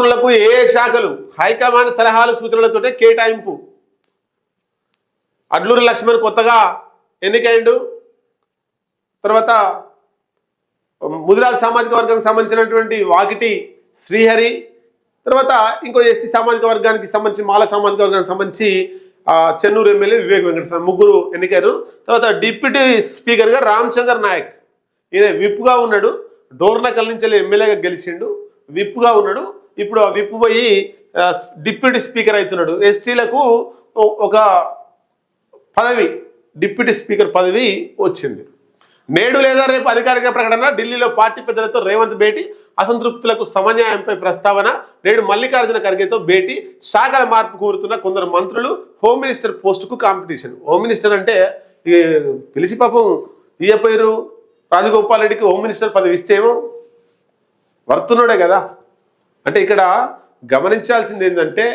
మంత్రులకు ఏ ఏ శాఖలు? హైకమాండ్ సలహాలు సూచనలతోటే కేటాయింపు. అడ్లూరి లక్ష్మణ్ కొత్తగా ఎన్నికైండు. తర్వాత ముదిరాజ్ సామాజిక వర్గానికి సంబంధించినటువంటి వాకిటి శ్రీహరి. తర్వాత ఇంకో ఎస్సీ సామాజిక వర్గానికి సంబంధించి మాల సామాజిక వర్గానికి సంబంధించి చెన్నూరు ఎమ్మెల్యే వివేక్ వెంకటస్వామి ముగ్గురు ఎన్నికారు తర్వాత డిప్యూటీ స్పీకర్గా రామచంద్ర నాయక్. ఈయన విప్గా ఉన్నాడు. డోర్నకల్ నుంచి ఎమ్మెల్యేగా గెలిచిండు. విప్గా ఉన్నాడు. ఇప్పుడు ఆ విప్ పోయి డిప్యూటీ స్పీకర్ అవుతున్నాడు. ఎస్టీలకు ఒక పదవి డిప్యూటీ స్పీకర్ పదవి వచ్చింది. నేడు లేదా రేపు అధికారిక ప్రకటన ఢిల్లీలో పార్టీ పెద్దలతో రేవంత్ భేటీ అసంతృప్తులకు సమన్యాయంపై ప్రస్తావన నేడు మల్లికార్జున ఖర్గేతో భేటీ శాఖల మార్పు కోరుతున్న కొందరు మంత్రులు హోమ్ మినిస్టర్ పోస్టుకు కాంపిటీషన్. హోమ్ మినిస్టర్ అంటే పిలిచి పాపం ఇయ్యపోయారు రాజగోపాల్ రెడ్డికి హోమ్ మినిస్టర్ పదవి ఇస్తేమో వర్తున్నాడే కదా. అంటే ఇక్కడ గమనించాల్సింది ఏంటంటే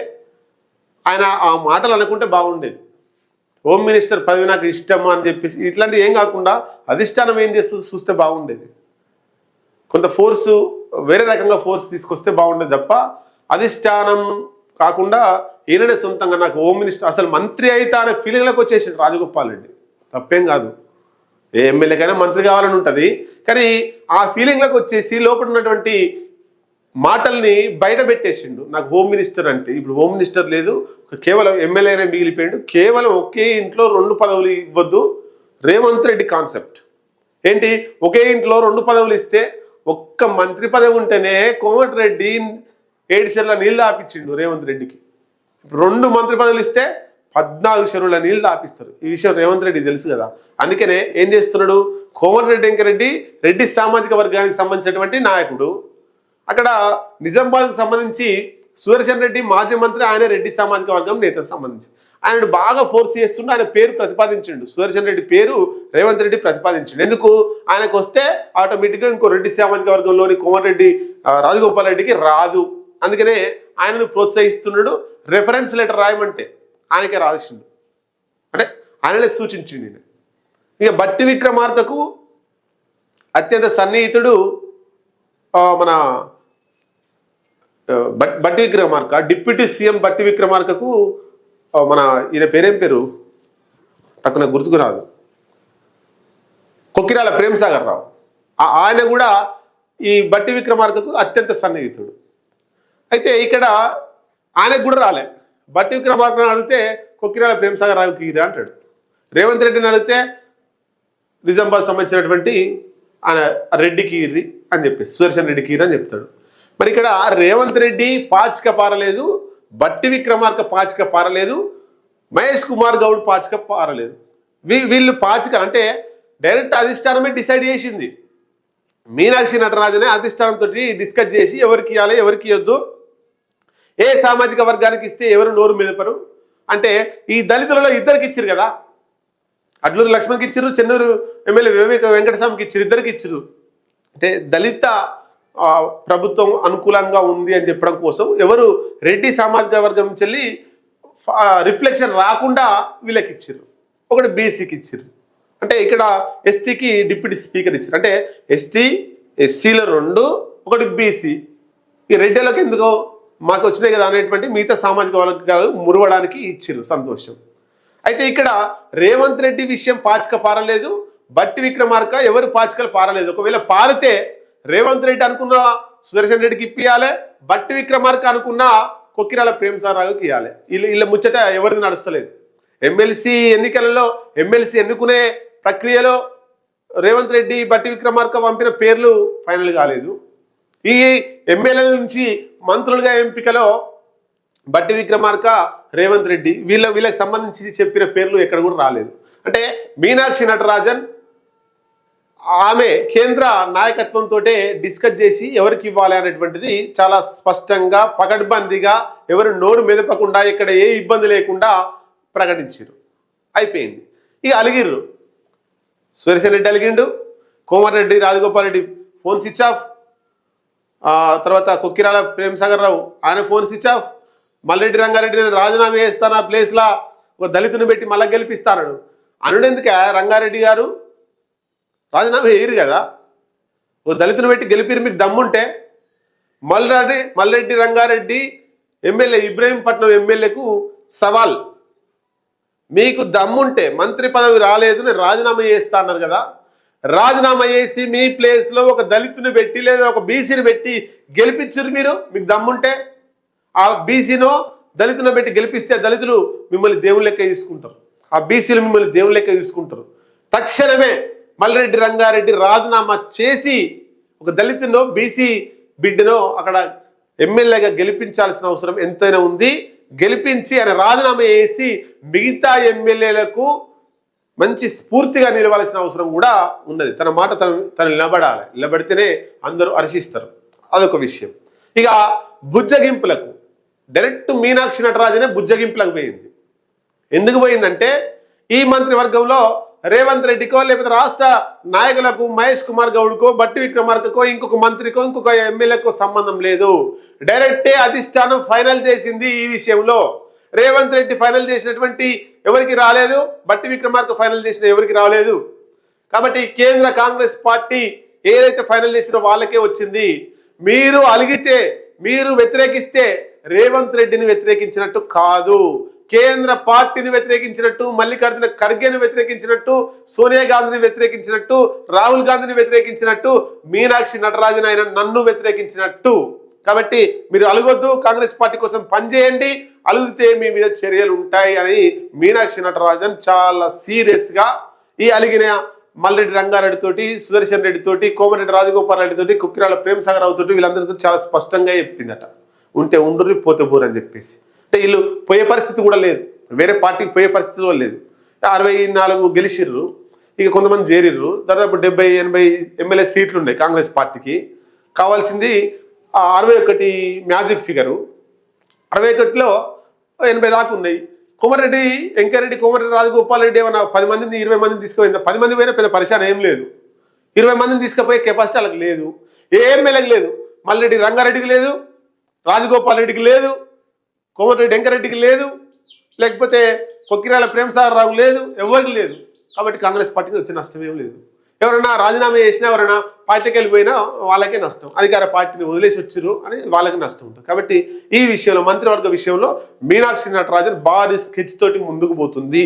ఆయన ఆ మాటలు అనుకుంటే బాగుండేది. హోమ్ మినిస్టర్ పదవి నాకు ఇష్టమా అని చెప్పేసి ఇట్లాంటివి ఏం కాకుండా అధిష్టానం ఏం చేస్తుంది చూస్తే బాగుండేది. కొంత ఫోర్సు వేరే రకంగా ఫోర్స్ తీసుకొస్తే బాగుండేది తప్ప అధిష్టానం కాకుండా ఈయననే సొంతంగా నాకు హోమ్ మినిస్టర్ అసలు మంత్రి అయితే అనే ఫీలింగ్లోకి వచ్చేసాడు రాజగోపాల్ రెడ్డి. తప్పేం కాదు. ఏ ఎమ్మెల్యేకైనా మంత్రి కావాలని ఉంటుంది. కానీ ఆ ఫీలింగ్లోకి వచ్చేసి లోపల ఉన్నటువంటి మాటల్ని బయట పెట్టేసిండు. నాకు హోమ్ మినిస్టర్ అంటే ఇప్పుడు హోమ్ మినిస్టర్ లేదు కేవలం ఎమ్మెల్యేనే మిగిలిపోయిండు. కేవలం ఒకే ఇంట్లో రెండు పదవులు ఇవ్వద్దు. రేవంత్ రెడ్డి కాన్సెప్ట్. ఏంటి? ఒకే ఇంట్లో రెండు పదవులు ఇస్తే ఒక్క మంత్రి పదవి ఉంటేనే కోమటిరెడ్డి ఏడు చెర్ల నీళ్ళు ఆపించిండు రేవంత్ రెడ్డికి. రెండు మంత్రి పదవులు ఇస్తే పద్నాలుగు చెరువుల నీళ్ళు ఆపిస్తారు ఈ విషయం రేవంత్ రెడ్డి తెలుసు కదా. అందుకనే ఏం చేస్తున్నాడు? కోమటిరెడ్డి వెంకరెడ్డి రెడ్డి సామాజిక వర్గానికి సంబంధించినటువంటి నాయకుడు అక్కడ నిజామాబాద్కు సంబంధించి సుదర్శన్ రెడ్డి మాజీ మంత్రి ఆయన రెడ్డి సామాజిక వర్గం నేతకు సంబంధించి. ఆయన బాగా ఫోర్స్ చేస్తుండే ఆయన పేరు ప్రతిపాదించిండు. సుదర్శన్ రెడ్డి పేరు రేవంత్ రెడ్డి ప్రతిపాదించిండు. ఎందుకు? ఆయనకు వస్తే ఆటోమేటిక్గా ఇంకో రెడ్డి సామాజిక వర్గంలోని కోమరెడ్డి రాజగోపాల్ రెడ్డికి రాదు. అందుకనే ఆయనను ప్రోత్సహిస్తున్నాడు. రెఫరెన్స్ లెటర్ రాయమంటే ఆయనకే రాసిండు. అంటే ఆయననే సూచించింది నేను ఇక బట్టి విక్రమార్తకు అత్యంత సన్నిహితుడు మన బట్- బట్టి విక్రమార్క డిప్యూటీ సీఎం బట్టి విక్రమార్కకు మన ఈయన పేరేం పేరు? టక్కున గుర్తుకు రాదు. కొక్కిరాల ప్రేమసాగర్ రావు. ఆ- ఆయన కూడా ఈ బట్టి విక్రమార్కకు అత్యంత సన్నిహితుడు. అయితే ఇక్కడ ఆయనకు కూడా రాలే. బట్టి విక్రమార్కను అడిగితే కొక్కిరాల ప్రేమసాగర్ రావుకి ఇరా అంటాడు. రేవంత్ రెడ్డిని అడిగితే నిజామాబాద్ సంబంధించినటువంటి ఆయన రెడ్డికి ఇర్రి అని చెప్పేసి సుదర్శన్ రెడ్డికి ఇర్రి అని చెప్తాడు. మరి ఇక్కడ రేవంత్ రెడ్డి పాచిక పారలేదు బట్టి విక్రమార్క పాచిక పారలేదు మహేష్ కుమార్ గౌడ్ పాచిక పారలేదు. వీ వీళ్ళు పాచిక అంటే డైరెక్ట్ అధిష్టానమే డిసైడ్ చేసింది. మీనాక్షి నటరాజనే అధిష్టానంతో డిస్కస్ చేసి ఎవరికి ఇవ్వాలి ఎవరికి ఇవ్వద్దు ఏ సామాజిక వర్గానికి ఇస్తే ఎవరు నోరు మెదపరు? అంటే ఈ దళితులలో ఇద్దరికి ఇచ్చారు కదా. అడ్లూరు లక్ష్మణ్కి ఇచ్చిర్రు చెన్నూరు ఎమ్మెల్యే వివేక వెంకటస్వామికి ఇచ్చారు ఇద్దరికి ఇచ్చిర్రు. అంటే దళిత ప్రభుత్వం అనుకూలంగా ఉంది అని చెప్పడం కోసం ఎవరు రెడ్డి సామాజిక వర్గం నుంచి వెళ్ళి రిఫ్లెక్షన్ రాకుండా వీళ్ళకి ఇచ్చారు ఒకటి బీసీకి ఇచ్చారు అంటే ఇక్కడ ఎస్టీకి డిప్యూటీ స్పీకర్ ఇచ్చారు అంటే ఎస్టీ ఎస్సీలో రెండు ఒకటి బీసీ. ఈ రెడ్డిలకు ఎందుకో మాకు వచ్చినాయి కదా అనేటువంటి మిగతా సామాజిక వర్గాలు మురవడానికి ఇచ్చారు సంతోషం. అయితే ఇక్కడ రేవంత్ రెడ్డి విషయం పాచిక పారలేదు. బట్టి విక్రమార్క ఎవరు పాచికలు పారలేదు. ఒకవేళ పారితే రేవంత్ రెడ్డి అనుకున్న సుదర్శన్ రెడ్డికి ఇప్పియాలి బట్టి విక్రమార్క అనుకున్న కొక్కిరాల ప్రేమసారావుకి ఇవ్వాలి వీళ్ళ వీళ్ళ ముచ్చట ఎవరిది నడుస్తలేదు. ఎమ్మెల్సీ ఎన్నికలలో ఎమ్మెల్సీ ఎన్నుకునే ప్రక్రియలో రేవంత్ రెడ్డి బట్టి విక్రమార్క పంపిన పేర్లు ఫైనల్ కాలేదు. ఈ ఎమ్మెల్యేల నుంచి మంత్రులుగా ఎంపికలో బట్టి విక్రమార్క రేవంత్ రెడ్డి వీళ్ళ వీళ్ళకి సంబంధించి చెప్పిన పేర్లు ఎక్కడ కూడా రాలేదు. అంటే మీనాక్షి నటరాజన్ ఆమె కేంద్ర నాయకత్వంతో డిస్కస్ చేసి ఎవరికి ఇవ్వాలి అనేటువంటిది చాలా స్పష్టంగా పకడ్బందీగా ఎవరు నోరు మెదపకుండా ఇక్కడ ఏ ఇబ్బంది లేకుండా ప్రకటించారు. అయిపోయింది. ఇక అలిగిర్రు. Suresh Reddy అలిగిండు. Komareddy Rajagopal Reddy phone switch off. తర్వాత కొక్కిరాల ప్రేమసాగర్ రావు ఆయన phone switch off. Malreddy Rangareddy నేను రాజీనామా చేస్తాను ఆ ప్లేస్లో? ఒక దళితుని పెట్టి మళ్ళీ గెలిపిస్తానడు. అనుడెందుకే? రంగారెడ్డి గారు రాజీనామా వేయరు కదా? ఓ దళితుని పెట్టి గెలిపిరు మీకు దమ్ముంటే? మల్లారెడ్డి మల్రెడ్డి రంగారెడ్డి ఎమ్మెల్యే ఇబ్రహీంపట్నం ఎమ్మెల్యేకు సవాల్. మీకు దమ్ముంటే మంత్రి పదవి రాలేదు నేను రాజీనామా చేస్తా అన్నారు కదా? రాజీనామా చేసి మీ ప్లేస్లో ఒక దళితుని పెట్టి లేదా ఒక బీసీని పెట్టి గెలిపించరు మీరు? మీకు దమ్ముంటే? ఆ బీసీనో దళితుని పెట్టి గెలిపిస్తే దళితులు మిమ్మల్ని దేవుని లెక్క తీసుకుంటారు. ఆ బీసీలు మిమ్మల్ని దేవుని లెక్క తీసుకుంటారు. తక్షణమే మల్రెడ్డి రంగారెడ్డి రాజీనామా చేసి ఒక దళితునో బీసీ బిడ్డనో అక్కడ ఎమ్మెల్యేగా గెలిపించాల్సిన అవసరం ఎంతైనా ఉంది. గెలిపించి ఆయన రాజీనామా చేసి మిగతా ఎమ్మెల్యేలకు మంచి స్ఫూర్తిగా నిలవాల్సిన అవసరం కూడా ఉన్నది. తన మాట తను తను నిలబడాలి. నిలబడితేనే అందరూ హర్షిస్తారు. అదొక విషయం. ఇక బుజ్జగింపులకు డైరెక్ట్ మీనాక్షి నటరాజనే బుజ్జగింపులకు పోయింది. ఎందుకు పోయిందంటే ఈ మంత్రివర్గంలో రేవంత్ రెడ్డికో లేకపోతే రాష్ట్ర నాయకులకు మహేష్ కుమార్ గౌడ్కో బట్టి విక్రమార్కకో ఇంకొక మంత్రికో ఇంకొక ఎమ్మెల్యేకో సంబంధం లేదు. డైరెక్టే అధిష్టానం ఫైనల్ చేసింది ఈ విషయంలో. రేవంత్ రెడ్డి ఫైనల్ చేసినటువంటి ఎవరికి రాలేదు? బట్టి విక్రమార్క ఫైనల్ చేసిన ఎవరికి రాలేదు? కాబట్టి కేంద్ర కాంగ్రెస్ పార్టీ ఏదైతే ఫైనల్ చేసినో వాళ్ళకే వచ్చింది. మీరు అలిగితే మీరు వ్యతిరేకిస్తే రేవంత్ రెడ్డిని వ్యతిరేకించినట్టు కాదు. కేంద్ర పార్టీని వ్యతిరేకించినట్టు మల్లికార్జున ఖర్గేను వ్యతిరేకించినట్టు సోనియా గాంధీని వ్యతిరేకించినట్టు రాహుల్ గాంధీని వ్యతిరేకించినట్టు మీనాక్షి నటరాజన్ ఆయన నన్ను వ్యతిరేకించినట్టు. కాబట్టి మీరు అలగొద్దు కాంగ్రెస్ పార్టీ కోసం పనిచేయండి అలుగుతే మీ మీద చర్యలు ఉంటాయి అని మీనాక్షి నటరాజన్ చాలా సీరియస్గా ఈ అలిగిన మల్రెడ్డి రంగారెడ్డి తోటి సుదర్శన్ రెడ్డి తోటి కోమరెడ్డి రాజగోపాల్ రెడ్డి తోటి కుక్కిరాల ప్రేమ్ రావు తోటి వీళ్ళందరితో చాలా స్పష్టంగా చెప్పిందట. ఉంటే ఉండుర్రి పోతే బోరని అని చెప్పేసి. అంటే వీళ్ళు పోయే పరిస్థితి కూడా లేదు. వేరే పార్టీకి పోయే పరిస్థితి కూడా లేదు. అరవై నాలుగు గెలిచిర్రు ఇక కొంతమంది చేరిర్రు. దాదాపు డెబ్బై ఎనభై ఎమ్మెల్యే సీట్లు ఉన్నాయి కాంగ్రెస్ పార్టీకి. కావాల్సింది ఆ అరవై ఒకటి మ్యాజిక్ ఫిగరు. అరవై ఒకటిలో ఎనభై దాకా ఉన్నాయి. కోమరెడ్డి వెంకరెడ్డి కోమరెడ్డి రాజగోపాల్ రెడ్డి ఏమన్నా పది మందిని ఇరవై మందిని తీసుకుపోయింది? పది మంది పోయినా పెద్ద పరిశాన ఏం లేదు. ఇరవై మందిని తీసుకుపోయే కెపాసిటీ వాళ్ళకి లేదు. ఏ ఎమ్మెల్యేకి లేదు. మల్లెడ్డి రంగారెడ్డికి లేదు. రాజగోపాల్ రెడ్డికి లేదు. కోమటిరెడ్డి వెంకరెడ్డికి లేదు లేకపోతే కొక్కిరాల ప్రేమసాగర్ రావు లేదు ఎవరికి లేదు. కాబట్టి కాంగ్రెస్ పార్టీకి వచ్చే నష్టం ఏం లేదు. ఎవరైనా రాజీనామా చేసినా ఎవరైనా పార్టీకి వెళ్ళిపోయినా వాళ్ళకే నష్టం. అధికార పార్టీని వదిలేసి వచ్చారు అని వాళ్ళకి నష్టం ఉంటుంది. కాబట్టి ఈ విషయంలో మంత్రివర్గ విషయంలో మీనాక్షి నటరాజన్ భారీ స్కెచ్ తోటి ముందుకు పోతుంది.